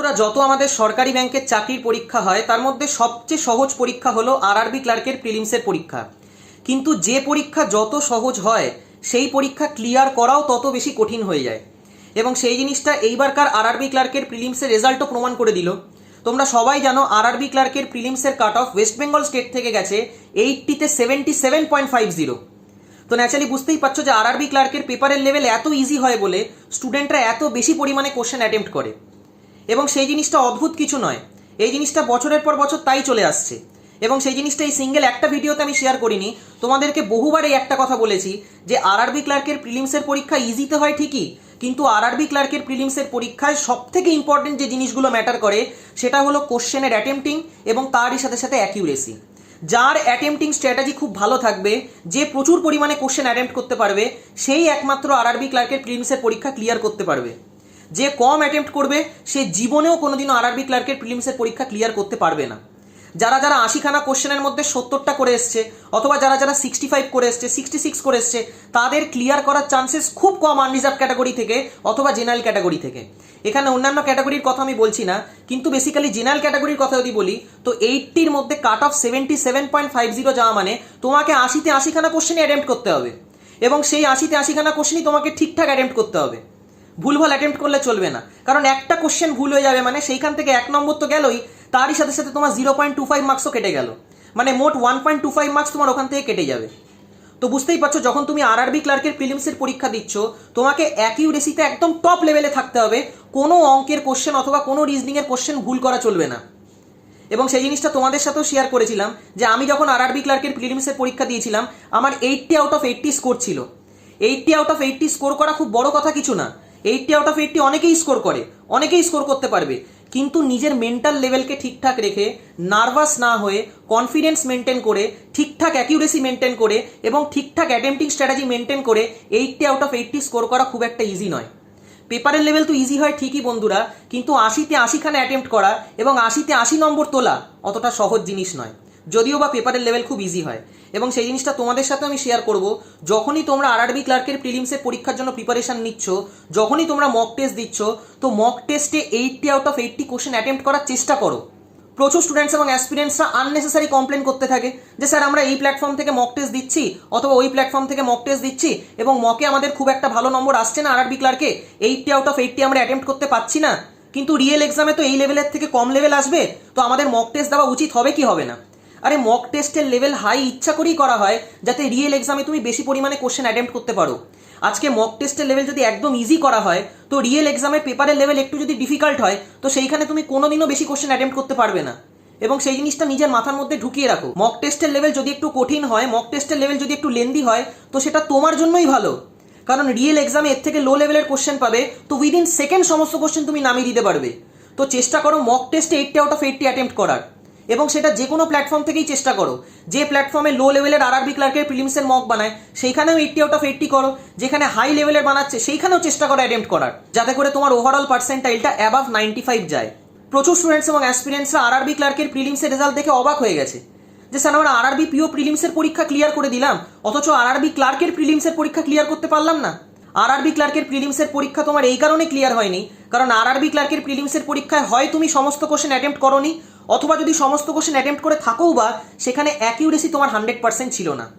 বন্ধুরা যত আমাদের সরকারি ব্যাংকের চাকরির পরীক্ষা হয়, তার মধ্যে সবচেয়ে সহজ পরীক্ষা হলো আরআরবি ক্লার্কের প্রিলিমসের পরীক্ষা। কিন্তু যে পরীক্ষা যত সহজ হয়, সেই পরীক্ষা ক্লিয়ার করাও তত বেশি কঠিন হয়ে যায়। এবং সেই জিনিসটা এইবারকার আরআরবি ক্লার্কের প্রিলিমসের রেজাল্টও প্রমাণ করে দিল। তোমরা সবাই জানো আরআরবি ক্লার্কের প্রিলিমসের cut off West Bengal state থেকে গেছে এইটটিতে seventy seven point five zero. তো ন্যাচারালি বুঝতেই পারছ যে আরআরবি ক্লার্কের পেপারের লেভেল এত ইজি হয় বলে স্টুডেন্টরা এত বেশি পরিমাণে কোশ্চেন অ্যাটেম্প্ট করে। এবং সেই জিনিসটা অদ্ভুত কিছু নয়। এই জিনিসটা বছরের পর বছর তাই চলে আসছে। এবং সেই জিনিসটা এই সিঙ্গেল একটা ভিডিওতে আমি শেয়ার করিনি। তোমাদেরকে বহুবার এই একটা কথা বলেছি যে আরআরবি ক্লার্কের প্রিলিমসের পরীক্ষা ইজিতে হয় ঠিকই, কিন্তু আরআরবি ক্লার্কের প্রিলিমসের পরীক্ষায় সব থেকে ইম্পর্টেন্ট যে জিনিসগুলো ম্যাটার করে, সেটা হলো কোশ্চেনের অ্যাটেম্পটিং এবং তারই সাথে সাথে অ্যাকিউরেসি যার অ্যাটেম্পটিং স্ট্র্যাটেজি খুব ভালো থাকবে, যে প্রচুর পরিমাণে কোশ্চেন অ্যাটেম্প্ট করতে পারবে, সেই একমাত্র আরআরবি ক্লার্কের প্রিলিমসের পরীক্ষা ক্লিয়ার করতে পারবে। যে কম অ্যাটেম্প্ট করবে, সে জীবনেও কোনোদিনও আরআরবি ক্লার্কের প্রিলিমসের পরীক্ষা ক্লিয়ার করতে পারবে না। যারা যারা আশিখানা কোশ্চেনের মধ্যে সত্তরটা করে এসছে, অথবা যারা যারা সিক্সটি ফাইভ করে এসছে সিক্সটি সিক্স করে এসছে, তাদের ক্লিয়ার করার চান্সেস খুব কম আনরিজার্ভ ক্যাটাগরি থেকে অথবা জেনারেল ক্যাটাগরি থেকে। এখানে অন্যান্য ক্যাটাগরির কথা আমি বলছি না, কিন্তু বেসিক্যালি জেনারেল ক্যাটাগরির কথা যদি বলি, তো এইটটির মধ্যে cut off seventy seven point five zero যাওয়া মানে তোমাকে আশিতে আশিখানা কোশ্চেনই অ্যাটেম্প্ট করতে হবে। এবং সেই আশিতে আশিখানা কোশ্চেনই তোমাকে ঠিকঠাক অ্যাটেম্প্ট করতে হবে। ভুলভাল অ্যাটেম্প্ট করলে চলবে না। কারণ একটা কোশ্চেন ভুল হয়ে যাবে মানে সেইখান থেকে এক নম্বর তো গেলই, তারই সাথে সাথে তোমার জিরো পয়েন্ট টু ফাইভ মার্কসও কেটে গেল। মানে মোট one point two five marks তোমার ওখান থেকে কেটে যাবে। তো বুঝতেই পারছ, যখন তুমি আর আরবি ক্লার্কের প্রিলিমসের পরীক্ষা দিচ্ছ, তোমাকে অ্যাকিউরেসিতে একদম টপ লেভেলে থাকতে হবে। কোনো অঙ্কের কোশ্চেন অথবা কোনো রিজনিংয়ের কোশ্চেন ভুল করা চলবে না। এবং সেই জিনিসটা তোমাদের সাথেও শেয়ার করেছিলাম, যে আমি যখন আরআরবি ক্লার্কের প্রিলিমসের পরীক্ষা দিয়েছিলাম, আমার eighty out of eighty score ছিল। Eighty out of eighty score করা খুব বড় কথা কিছু না। এইটটি আউট অফ এইটটি অনেকেই স্কোর করে, অনেকেই স্কোর করতে পারবে। কিন্তু নিজের মেন্টাল লেভেলকে ঠিকঠাক রেখে নার্ভাস না হয়ে কনফিডেন্স মেনটেন করে, ঠিকঠাক অ্যাকিউরেসি মেনটেন করে এবং ঠিকঠাক অ্যাটেম্পটিং স্ট্র্যাটেজি মেনটেন করে eighty out of eighty score করা খুব একটা ইজি নয়। পেপারের লেভেল তো ইজি হয় ঠিকই বন্ধুরা, কিন্তু আশিতে আশিখানে অ্যাটেম্প্ট করা এবং আশিতে আশি নম্বর তোলা অতটা সহজ জিনিস নয়। যদিও বা পেপারের লেভেল খুব ইজি হয়। এবং সেই জিনিসটা তোমাদের সাথে আমি শেয়ার করব, যখনই তোমরা আরআরবি ক্লার্কের প্রিলিমসের পরীক্ষার জন্য প্রিপারেশন নিচ্ছ, যখনই তোমরা মক টেস্ট দিচ্ছ, তো মক টেস্টে eighty out of eighty question attempt করার চেষ্টা করো। প্রচুর স্টুডেন্টস এবং অ্যাসপিরেন্টসরা আননেসেসারি কমপ্লেন করতে থাকে যে, স্যার, আমরা এই প্ল্যাটফর্ম থেকে মক টেস্ট দিচ্ছি অথবা ওই প্ল্যাটফর্ম থেকে মক টেস্ট দিচ্ছি এবং মকে আমাদের খুব একটা ভালো নম্বর আসছে না আরআরবি ক্লার্কে এইটটি আউট অফ এইটটি আমরা অ্যাটেম্প্ট করতে পারছি না। কিন্তু রিয়েল এক্সামে তো এই লেভেলের থেকে কম লেভেল আসবে, তো আমাদের মক টেস্ট দেওয়া উচিত হবে কি হবে না? আরে মক টেস্টের লেভেল হাই ইচ্ছা করেই করা হয়, যাতে রিয়েল এক্সামে তুমি বেশি পরিমাণে কোশ্চেন অ্যাটেম্প্ট করতে পারো। আজকে মক টেস্টের লেভেল যদি একদম ইজি করা হয়, তো রিয়েল এক্সামের পেপারের লেভেল একটু যদি ডিফিকাল্ট হয়, তো সেইখানে তুমি কোনোদিনও বেশি কোশ্চেন অ্যাটেম্প্ট করতে পারবে না। এবং সেই জিনিসটা নিজের মাথার মধ্যে ঢুকিয়ে রাখো। মক টেস্টের লেভেল যদি একটু কঠিন হয় মক টেস্টের লেভেল যদি একটু লেন্দি হয়, তো সেটা তোমার জন্যই ভালো। কারণ রিয়েল এক্সামে এর থেকে লো লেভেলের কোশ্চেন পাবে, তো উইদিন সেকেন্ড সমস্ত কোশ্চেন তুমি নামিয়ে দিতে পারবে। তো চেষ্টা করো মক টেস্টে eighty out of eighty attempt করার। এবং সেটা যে কোনো প্ল্যাটফর্ম থেকেই চেষ্টা করো। যে প্ল্যাটফর্মে লো লেভেলের আরআরবি ক্লার্কের প্রিলিমসের মক বানায়, সেইখানেও এইটটি আউট অফ এইটটি করো। যেখানে হাই লেভেলের বানাচ্ছে, সেইখানেও চেষ্টা করো অ্যাটেম্প্ট করার। যাতে করে তোমার ওভারঅল পার্সেন্টাইলটা অ্যাবাভ নাইনটি ফাইভ যায়। প্রচুর স্টুডেন্টস এবং অ্যাসপিরিয়েন্সরা আরআরবি ক্লার্কের প্রিলিমসের রেজাল্ট দেখে অবাক হয়ে গেছে। যে স্যার, আমরা আরআরবি পিও প্রিলিমসের পরীক্ষা ক্লিয়ার করে দিলাম, অথচ আরআরবি ক্লার্কের প্রিলিমসের পরীক্ষা ক্লিয়ার করতে পারলাম না। আরআরবি ক্লার্কের প্রিলিমসের পরীক্ষা তোমার এই কারণে ক্লিয়ার হয়নি। কারণ আরআরবি ক্লার্কের প্রিলিমসের পরীক্ষায় হয় তুমি সমস্ত কোশ্চেন অ্যাটেম্প্ট করনি অথবা যদি সমস্ত কোশ্চেন অ্যাটেম্প্ট করে থাকোও বা, সেখানে অ্যাকিউরেসি তোমার হান্ড্রেড পার্সেন্ট ছিল না।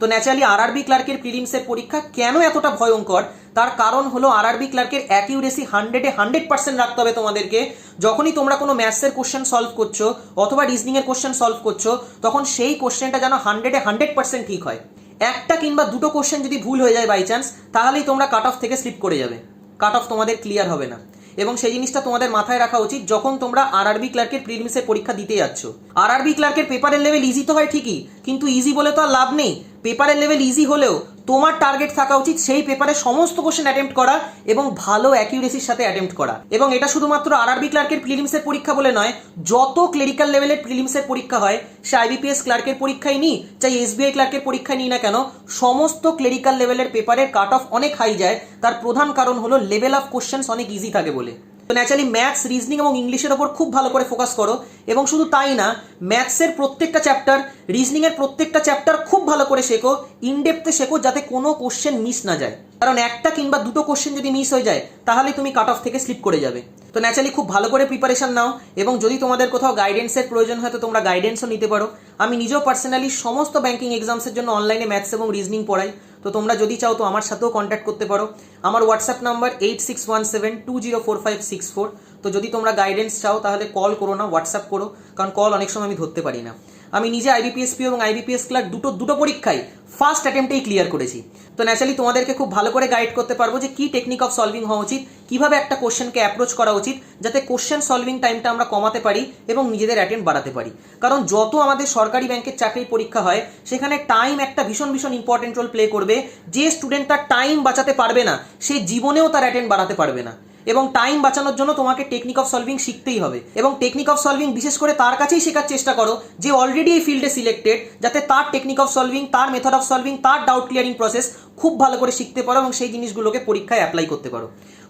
তো ন্যাচারালি আর আরআরবি ক্লার্কের প্রিলিমসের পরীক্ষা কেন এতটা ভয়ঙ্কর? তার কারণ হলো আরআরবি ক্লার্কের অ্যাকিউরেসি হান্ড্রেডে হান্ড্রেড পার্সেন্ট রাখতে হবে তোমাদেরকে। যখনই তোমরা কোনো ম্যাথসের কোশ্চেন সলভ করছ, অথবা রিজনিংয়ের কোশ্চেন সলভ করছ, তখন সেই কোশ্চেনটা যেন হান্ড্রেডে হান্ড্রেড পার্সেন্ট ঠিক হয়। একটা কিংবা দুটো কোশ্চেন যদি ভুল হয়ে যায় বাই চান্স তাহলেই তোমরা কাট অফ থেকে স্লিপ করে যাবে। কাট অফ তোমাদের ক্লিয়ার হবে না। এবং সেই জিনিসটা তোমাদের মাথায় রাখা উচিত যখন তোমরা আর আরবি ক্লার্কের প্রিলিমসের পরীক্ষা দিতে যাচ্ছ। আর আরবি ক্লার্কের পেপারের লেভেল ইজি তো হয় ঠিকই, কিন্তু ইজি বলে তো আর লাভ নেই। পেপারের লেভেল ইজি হলেও তোমার টার্গেট থাকা উচিত সেই পেপারে সমস্ত কোশ্চেন অ্যাটেম্প্ট করা এবং ভালো অ্যাকিউরেসির সাথে অ্যাটেম্প্ট করা। এবং এটা শুধুমাত্র আরআরবি ক্লার্কের প্রিলিমসের পরীক্ষা বলে নয়, যত ক্লেরিক্যাল লেভেলের প্রিলিমসের পরীক্ষা হয়, সে আইবিপিএস ক্লার্কের পরীক্ষায় নিই, চাই এসবিআই ক্লার্কের পরীক্ষায় নিই না কেন, সমস্ত ক্লেরিক্যাল লেভেলের পেপারের কাট অফ অনেক হাই যায়, তার প্রধান কারণ হলো লেভেল অফ কোশ্চেন্স অনেক ইজি থাকে বলে। তো ন্যাচারালি ম্যাথস রিজনিং এবং ইংলিশের ওপর খুব ভালো করে ফোকাস করো। এবং শুধু তাই না ম্যাথসের প্রত্যেকটা চ্যাপ্টার রিজনিংয়ের প্রত্যেকটা চ্যাপ্টার খুব ভালো করে শেখো ইনডেপথে শেখো যাতে কোনো কোশ্চেন মিস না যায়। কারণ একটা কিংবা দুটো কোশ্চেন যদি মিস হয়ে যায়, তাহলে তুমি কাট অফ থেকে স্লিপ করে যাবে। তো ন্যাচারালি খুব ভালো করে প্রিপারেশন নাও, এবং যদি তোমাদের কোথাও গাইডেন্সের প্রয়োজন হয়, তো তোমরা গাইডেন্সও নিতে পারো। আমি নিজেও পার্সোনালি সমস্ত ব্যাঙ্কিং এক্সামসের জন্য অনলাইনে ম্যাথস এবং রিজনিং পড়াই। তো তোমরা যদি চাও তো আমার সাথেও কন্ট্যাক্ট করতে পারো। আমার WhatsApp number eight six one seven two zero four five six four তো যদি তোমরা গাইডেন্স চাও তাহলে কল করো না হোয়াটসঅ্যাপ করো। কারণ কল অনেক সময় আমি ধরতে পারি না। আমি নিজে আইবিপিএসপি এবং আইবিপিএস ক্লার্ক দুটো দুটো পরীক্ষাই ফার্স্ট অ্যাটেম্পটেই ক্লিয়ার করেছি। তো ন্যাচারালি তোমাদেরকে খুব ভালো করে গাইড করতে পারব যে কি টেকনিক অফ সলভিং হওয়া উচিত, কীভাবে একটা কোশ্চেনকে অ্যাপ্রোচ করা উচিত, যাতে কোশ্চেন সলভিং টাইমটা আমরা কমাতে পারি এবং নিজেদের অ্যাটেম্প বাড়াতে পারি। কারণ যত আমাদের সরকারি ব্যাংকের চাকরির পরীক্ষা হয়, সেখানে টাইম একটা ভীষণ ভীষণ ইম্পর্টেন্ট রোল প্লে করবে। যে স্টুডেন্ট তার টাইম বাঁচাতে পারবে না, সে জীবনেও তার অ্যাটেন্ড বাড়াতে পারবে না। এবং টাইম বাঁচানোর জন্য তোমাকে টেকনিক অফ সলভিং শিখতেই হবে। এবং টেকনিক অফ সলভিং বিশেষ করে তার কাছেই শেখার চেষ্টা করো, যে অলরেডি এই ফিল্ডে সিলেক্টেড যাতে তার টেকনিক অফ সলভিং তার মেথড অফ সলভিং তার ডাউট ক্লিয়ারিং প্রসেস খুব ভালো করে শিখতে পারো এবং সেই জিনিসগুলোকে পরীক্ষায় অ্যাপ্লাই করতে পারো।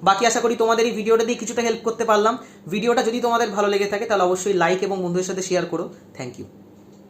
বাকি আশা করি তোমাদের এই ভিডিওটা দিয়ে কিছুটা হেল্প করতে পারলাম। ভিডিওটা যদি তোমাদের ভালো লেগে থাকে, তাহলে অবশ্যই লাইক এবং বন্ধুদের সাথে শেয়ার করো। Thank you